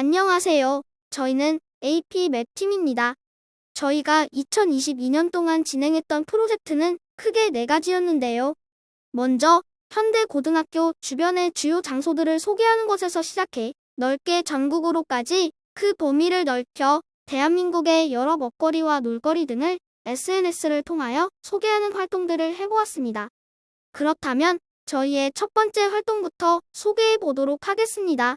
안녕하세요. 저희는 AP 맵팀입니다. 저희가 2022년 동안 진행했던 프로젝트는 크게 네 가지였는데요. 먼저 현대 고등학교 주변의 주요 장소들을 소개하는 것에서 시작해 넓게 전국으로까지 그 범위를 넓혀 대한민국의 여러 먹거리와 놀거리 등을 SNS를 통하여 소개하는 활동들을 해보았습니다. 그렇다면 저희의 첫 번째 활동부터 소개해 보도록 하겠습니다.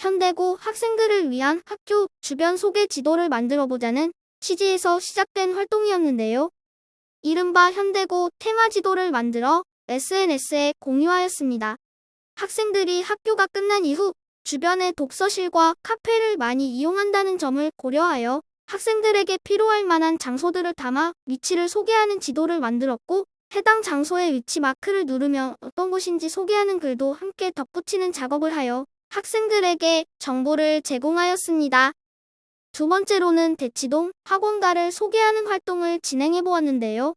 현대고 학생들을 위한 학교 주변 소개 지도를 만들어 보자는 취지에서 시작된 활동이었는데요. 이른바 현대고 테마 지도를 만들어 SNS에 공유하였습니다. 학생들이 학교가 끝난 이후 주변의 독서실과 카페를 많이 이용한다는 점을 고려하여 학생들에게 필요할 만한 장소들을 담아 위치를 소개하는 지도를 만들었고 해당 장소의 위치 마크를 누르면 어떤 곳인지 소개하는 글도 함께 덧붙이는 작업을 하여 학생들에게 정보를 제공하였습니다. 두 번째로는 대치동 학원가를 소개하는 활동을 진행해 보았는데요.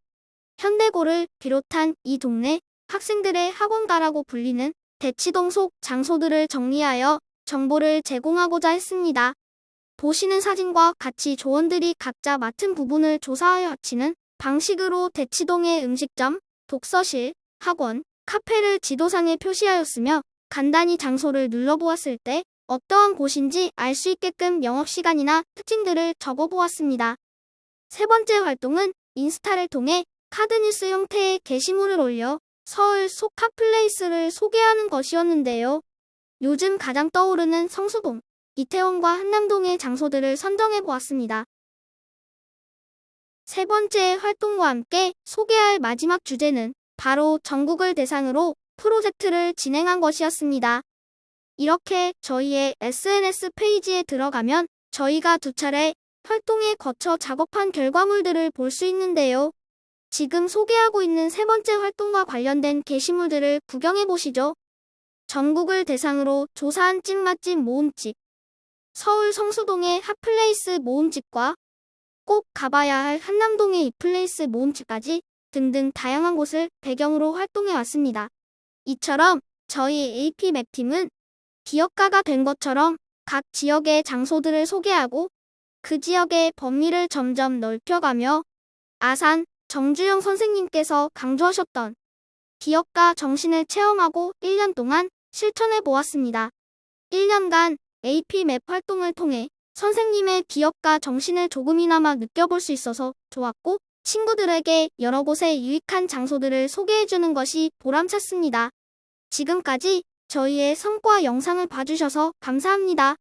현대고를 비롯한 이 동네 학생들의 학원가라고 불리는 대치동 속 장소들을 정리하여 정보를 제공하고자 했습니다. 보시는 사진과 같이 조원들이 각자 맡은 부분을 조사하여 합치는 방식으로 대치동의 음식점, 독서실, 학원, 카페를 지도상에 표시하였으며 간단히 장소를 눌러보았을 때 어떠한 곳인지 알 수 있게끔 영업시간이나 특징들을 적어보았습니다. 세 번째 활동은 인스타를 통해 카드뉴스 형태의 게시물을 올려 서울 소카플레이스를 소개하는 것이었는데요. 요즘 가장 떠오르는 성수동, 이태원과 한남동의 장소들을 선정해 보았습니다. 세 번째 활동과 함께 소개할 마지막 주제는 바로 전국을 대상으로 프로젝트를 진행한 것이었습니다. 이렇게 저희의 SNS 페이지에 들어가면 저희가 두 차례 활동에 거쳐 작업한 결과물들을 볼 수 있는데요. 지금 소개하고 있는 세 번째 활동과 관련된 게시물들을 구경해 보시죠. 전국을 대상으로 조사한 찐맛집 모음집, 서울 성수동의 핫플레이스 모음집과 꼭 가봐야 할 한남동의 이플레이스 모음집까지 등등 다양한 곳을 배경으로 활동해 왔습니다. 이처럼 저희 AP 맵팀은 기업가가 된 것처럼 각 지역의 장소들을 소개하고 그 지역의 범위를 점점 넓혀가며 아산 정주영 선생님께서 강조하셨던 기업가 정신을 체험하고 1년 동안 실천해 보았습니다. 1년간 AP맵 활동을 통해 선생님의 기업가 정신을 조금이나마 느껴볼 수 있어서 좋았고 친구들에게 여러 곳의 유익한 장소들을 소개해주는 것이 보람찼습니다. 지금까지 저희의 성과 영상을 봐주셔서 감사합니다.